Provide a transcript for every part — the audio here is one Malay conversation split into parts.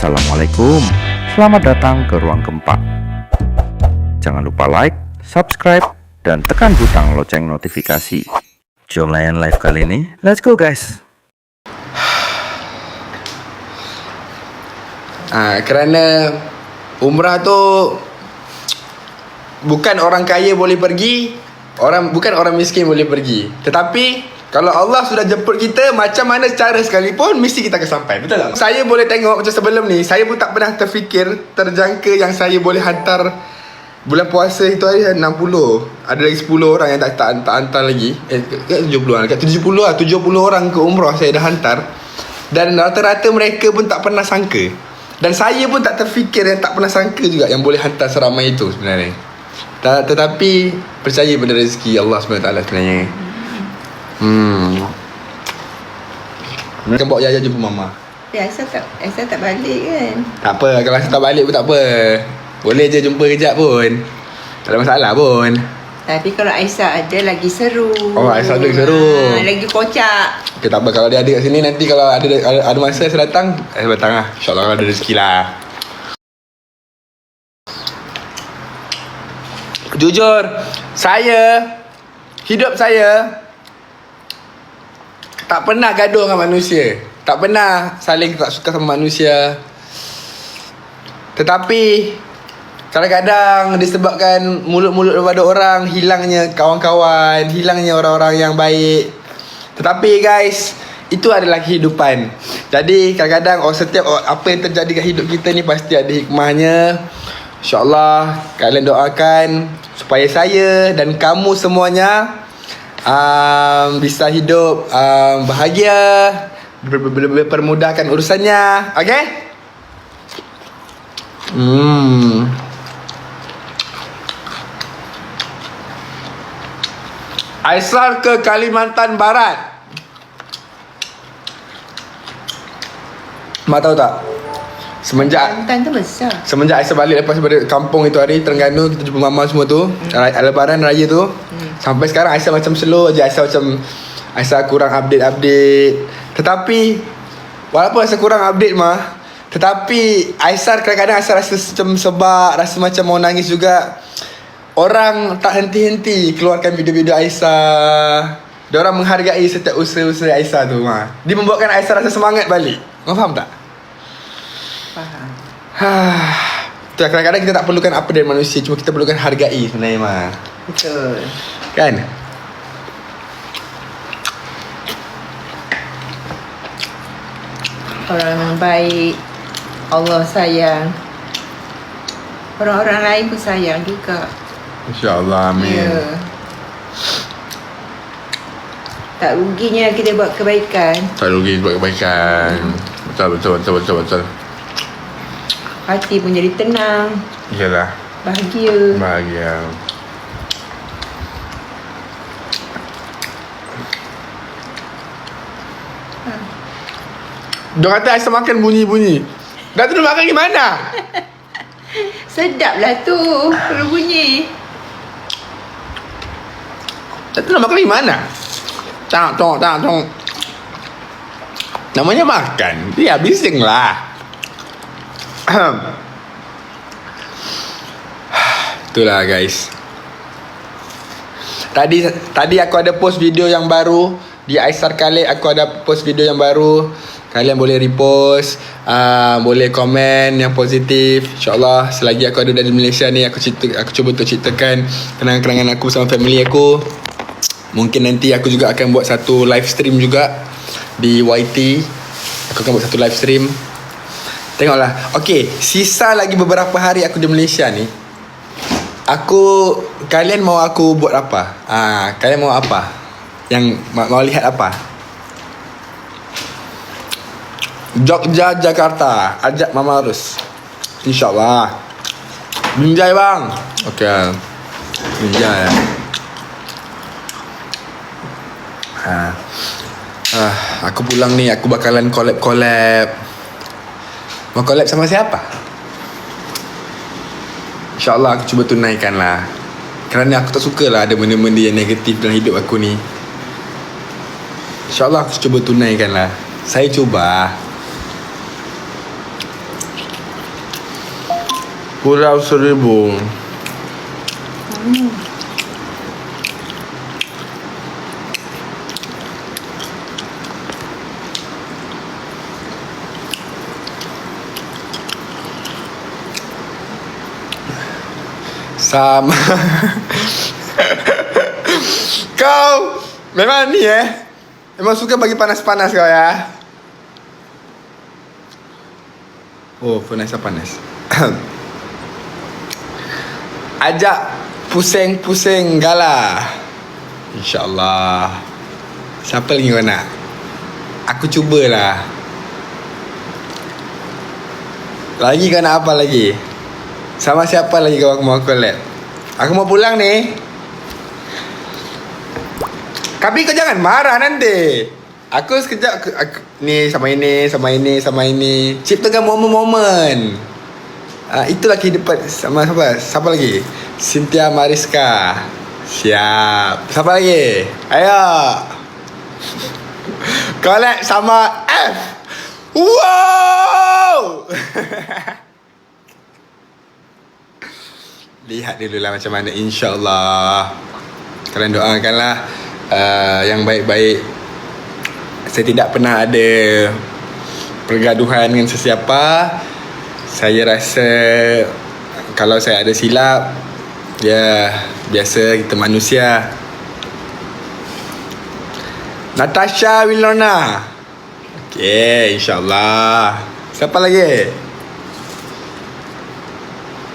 Assalamualaikum. Selamat datang ke Ruang Gempa Jangan lupa like, subscribe, dan tekan butang lonceng notifikasi. Jom layan live kali ini. Let's go guys. Ha, kerana umrah tu bukan orang kaya boleh pergi, orang bukan orang miskin boleh pergi. Tetapi kalau Allah sudah jemput kita macam mana cara sekalipun mesti kita akan sampai. Betul tak? Saya boleh tengok macam sebelum ni, saya pun tak pernah terfikir terjangka yang saya boleh hantar bulan puasa itu hari 60. Ada lagi 10 orang yang tak tak, tak hantar lagi. Eh kat 70 orang, kat 70 lah, 70 orang ke umrah saya dah hantar. Dan rata-rata mereka pun tak pernah sangka dan saya pun tak terfikir yang tak pernah sangka juga yang boleh hantar seramai itu sebenarnya. Ta- tetapi percaya pada rezeki Allah SWT sebenarnya. Hmm. Mereka bawa Yaya jumpa Mama. Ya, Aisyah tak, Aisyah tak balik kan? Tak apa, kalau saya tak balik pun tak apa. Boleh je jumpa kejap pun. Tak ada masalah pun. Tapi kalau Aisyah ada lagi seru. Oh, Aisyah ada lagi seru. Ha, lagi kocak. Okay, tak apa. Kalau dia ada kat sini, nanti kalau ada ada, ada masa saya datang, saya datang lah. InsyaAllah kalau ada rezeki lah. Jujur, saya, hidup saya, tak pernah gaduh dengan manusia. Tak pernah saling tak suka sama manusia. Tetapi, kadang-kadang disebabkan mulut-mulut daripada orang, hilangnya kawan-kawan, hilangnya orang-orang yang baik. Tetapi guys, itu adalah kehidupan. Jadi kadang-kadang oh, setiap oh, apa yang terjadi kat hidup kita ni pasti ada hikmahnya. InsyaAllah kalian doakan supaya saya dan kamu semuanya um, bisa hidup um, bahagia, ber- permudahkan urusannya. Okay? Hmm. Aisar ke Kalimantan Barat. Mak tahu tak? Semenjak Kelantan tu besar. Semenjak Aisyah balik lepas daripada kampung itu hari Terengganu kita jumpa mama semua tu hmm. Lebaran raya tu hmm. Sampai sekarang Aisyah macam slow je Aisyah macam Aisyah kurang update-update Tetapi Walaupun Aisyah kurang update mah Tetapi Aisyah kadang-kadang Aisyah rasa macam sebab Rasa macam mau nangis juga Orang tak henti-henti Keluarkan video-video Aisyah Diorang menghargai setiap usaha-usaha Aisyah tu mah Dia membuatkan Aisyah rasa semangat balik Kau faham tak? Faham. Tu lah, kadang-kadang kita tak perlukan apa dari manusia Cuma kita perlukan hargai sebenarnya mah Betul. Kan? Orang yang baik. Allah sayang. Orang-orang lain pun sayang juga. InsyaAllah amin Ya. Tak ruginya kita buat kebaikan. Tak rugi buat kebaikan Betul betul betul betul betul Hati pun jadi tenang. Yalah Bahagia. Bahagia Dia kata Aisyah makan bunyi-bunyi Dah tu dia makan gimana? Sedap lah tu. Kalau bunyi. Dah tu nak makan gimana? Tak, tak, tak, tak Namanya makan Dia bising lah Itulah guys. Tadi tadi aku ada post video yang baru. Di Aisar Khalid aku ada post video yang baru. Kalian boleh repost. Uh, Boleh komen yang positif. InsyaAllah selagi aku ada dari Malaysia ni Aku cerita, aku cuba untuk ceritakan Kenangan-kenangan aku sama family aku. Mungkin nanti aku juga akan buat satu live stream juga Di YT Aku akan buat satu live stream Tengoklah Okay Sisa lagi beberapa hari aku di Malaysia ni Aku Kalian mau aku buat apa? Ah, Kalian mau apa? Yang ma- mau lihat apa? Jogja, Jakarta Ajak Mama Arus InsyaAllah Binjai bang Okay Binjai ha. ah, Aku pulang ni Aku bakalan collab-collab Mau collab sama siapa? InsyaAllah aku cuba tunaikan lah. Kerana aku tak suka lah Ada benda-benda yang negatif dalam hidup aku ni. InsyaAllah aku cuba tunaikan lah. Saya cuba. Pulau Seribu. Sama Kau Memang ni eh? Memang suka bagi panas-panas kau ya? Oh panas panas? Ajak Pusing-pusing gala. InsyaAllah. Siapa lagi kau nak? Aku cubalah. Lagi kau nak apa lagi Sama siapa lagi kau mau collab Aku mau pulang ni. Tapi kau jangan marah nanti. Aku sekejap aku, aku, Ni sama ini Sama ini Sama ini. Ciptakan momen-momen. Uh, Itulah kehidupan Sama siapa? Siapa lagi? Cynthia Mariska. Siap. Siapa lagi? Ayo. Collab sama F. Wow Lihat dulu lah macam mana InsyaAllah. Kalian doakanlah uh, Yang baik-baik. Saya tidak pernah ada Pergaduhan dengan sesiapa. Saya rasa Kalau saya ada silap Ya Biasa kita manusia. Natasha Wilona. Okay InsyaAllah. Siapa lagi?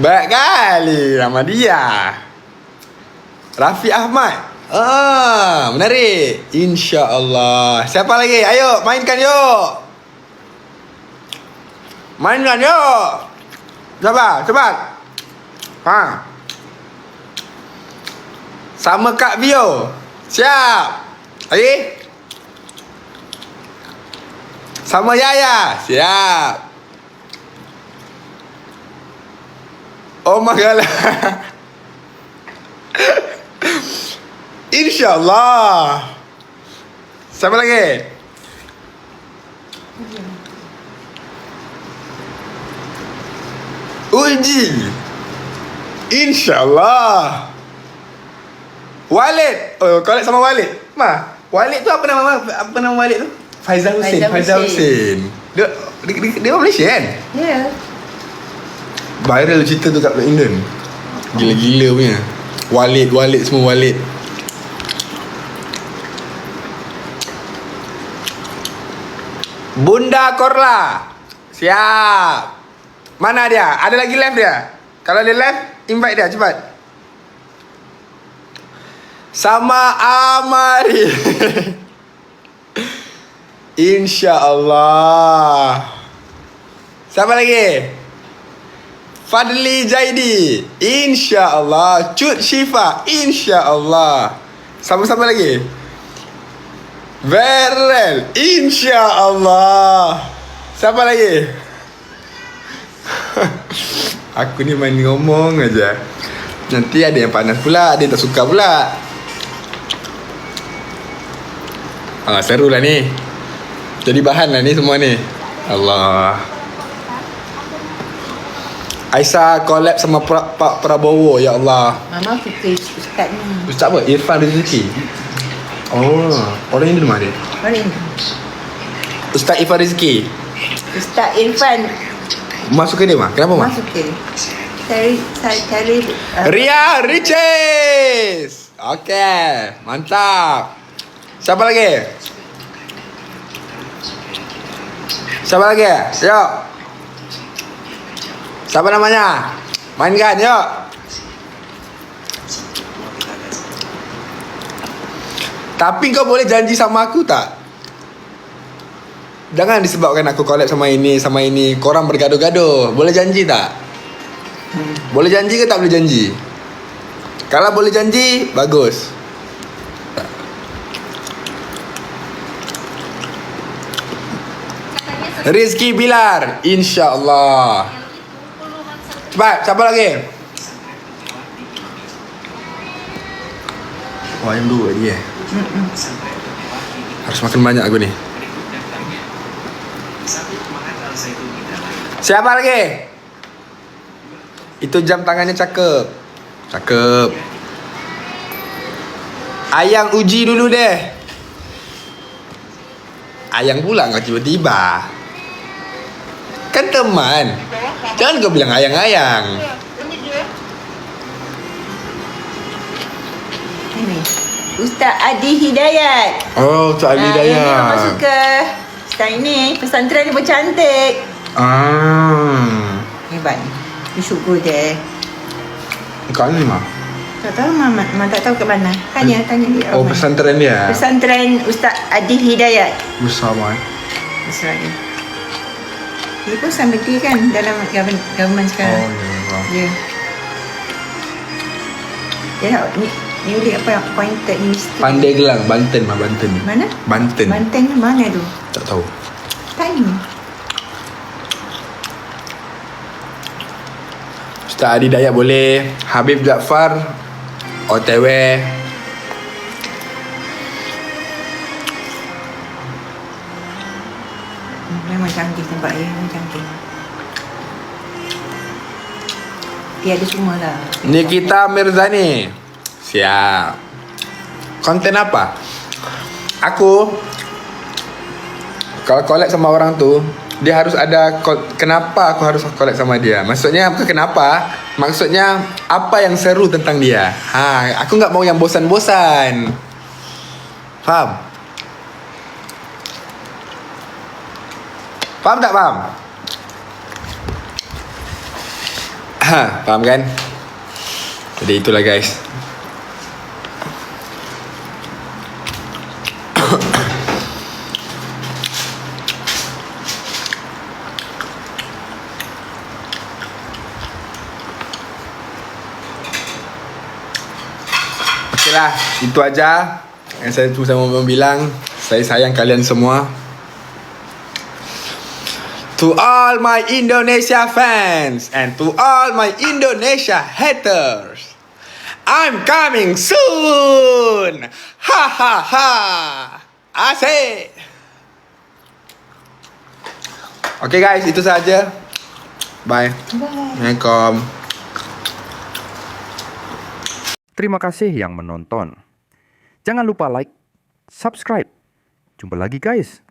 Baik kali Ramadia Rafi Ahmad. Ah, menarik. InsyaAllah. Siapa lagi? Ayo mainkan yuk. Mainkan yuk. Sabar, cepat. Ha. Sama Kak Bio Siap. Lagi? Sama Yaya. Siap Oh my god InsyaAllah Siapa lagi? Uji InsyaAllah Walid Oh collect sama Walid Ma Walid tu apa nama Apa nama Walid tu? Faizal Hussein Faizal Faizal Hussein. Hussein Dia Dia, dia, dia Malaysia kan? Ya. Viral cerita tu kat London Gila-gila punya. Walid Walid semua Walid. Bunda Korla. Siap. Mana dia? Ada lagi live dia? Kalau dia live Invite dia cepat. Sama Amari. InsyaAllah. Siapa lagi? Fadli Jaidi. InsyaAllah. Cut Syifa. InsyaAllah. Sama-sama lagi. Verel. InsyaAllah. Siapa lagi? Aku ni main ngomong aja. Nanti ada yang panas pula. Ada yang tak suka pula. Ah, seru lah ni. Jadi bahan lah ni semua ni. Allah Aisyah collab sama pra, Pak Prabowo Ya Allah Mama suka ustaz ni. Ustaz apa? Irfan Rizki Oh Orang ini rumah dia Mana ni? Ustaz Irfan Rizki Ustaz Irfan. Mak suka dia mah? Kenapa mah? suka. Cari, cari, cari. Uh, Ria Riches Okay Mantap Siapa lagi? Siapa lagi? Yuk Siapa namanya? Mainkan yuk Tapi kau boleh janji sama aku tak? Jangan disebabkan aku collab sama ini, sama ini Korang bergaduh-gaduh Boleh janji tak? Boleh janji ke tak boleh janji? Kalau boleh janji, bagus Rizky Bilar InsyaAllah Cepat, siapa lagi? Wah, yang dua dia Harus makan banyak aku ni Siapa lagi? Itu jam tangannya cakep. Cakep. Ayang uji dulu deh. Ayang pula kau tiba-tiba. Kan teman. Jangan kau bilang ayang-ayang. Ini. Ustaz Adi Hidayat. Oh, tu Ali Ah, Yang dia memang Daya. suka style ni. Pesantren dia pun cantik. Ah. Hebat. You should go there. Kau ni mah. Tak tahu Mama, Mama tak tahu kat mana. Tanya, tanya dia. Oh, mana. pesantren dia. Pesantren Ustaz Adi Hidayat. Besar mah. Besar dia. Dia pun sambil dia kan dalam government, government Oh, sekarang. ya. Ya. Dia ni ni boleh apa appointed university. Pandai Gelang, Banten mah, Banten. Mana? Banten. Banten ni mana tu? Tak tahu. Tanya. Ustaz Adi Dayat boleh. Habib Jaafar. OTW. Memang cantik tempat dia, memang cantik. Dia ada semua lah. Nikita Mirzani. Siap. Konten apa? Aku kalau collab sama orang tu, dia harus ada kenapa aku harus collab sama dia. Maksudnya bukan kenapa, maksudnya apa yang seru tentang dia. Ha, aku nggak mau yang bosan-bosan. Faham? Faham tak faham? Ha, faham kan? Jadi itulah guys. Okeylah, itu aja yang saya cuma mau bilang. Saya sayang kalian semua. To all my Indonesia fans and to all my Indonesia haters, I'm coming soon. Ha ha ha. Asik. Okay guys, itu saja. Bye. Assalamualaikum. Terima kasih yang menonton. Jangan lupa like, subscribe. Jumpa lagi guys.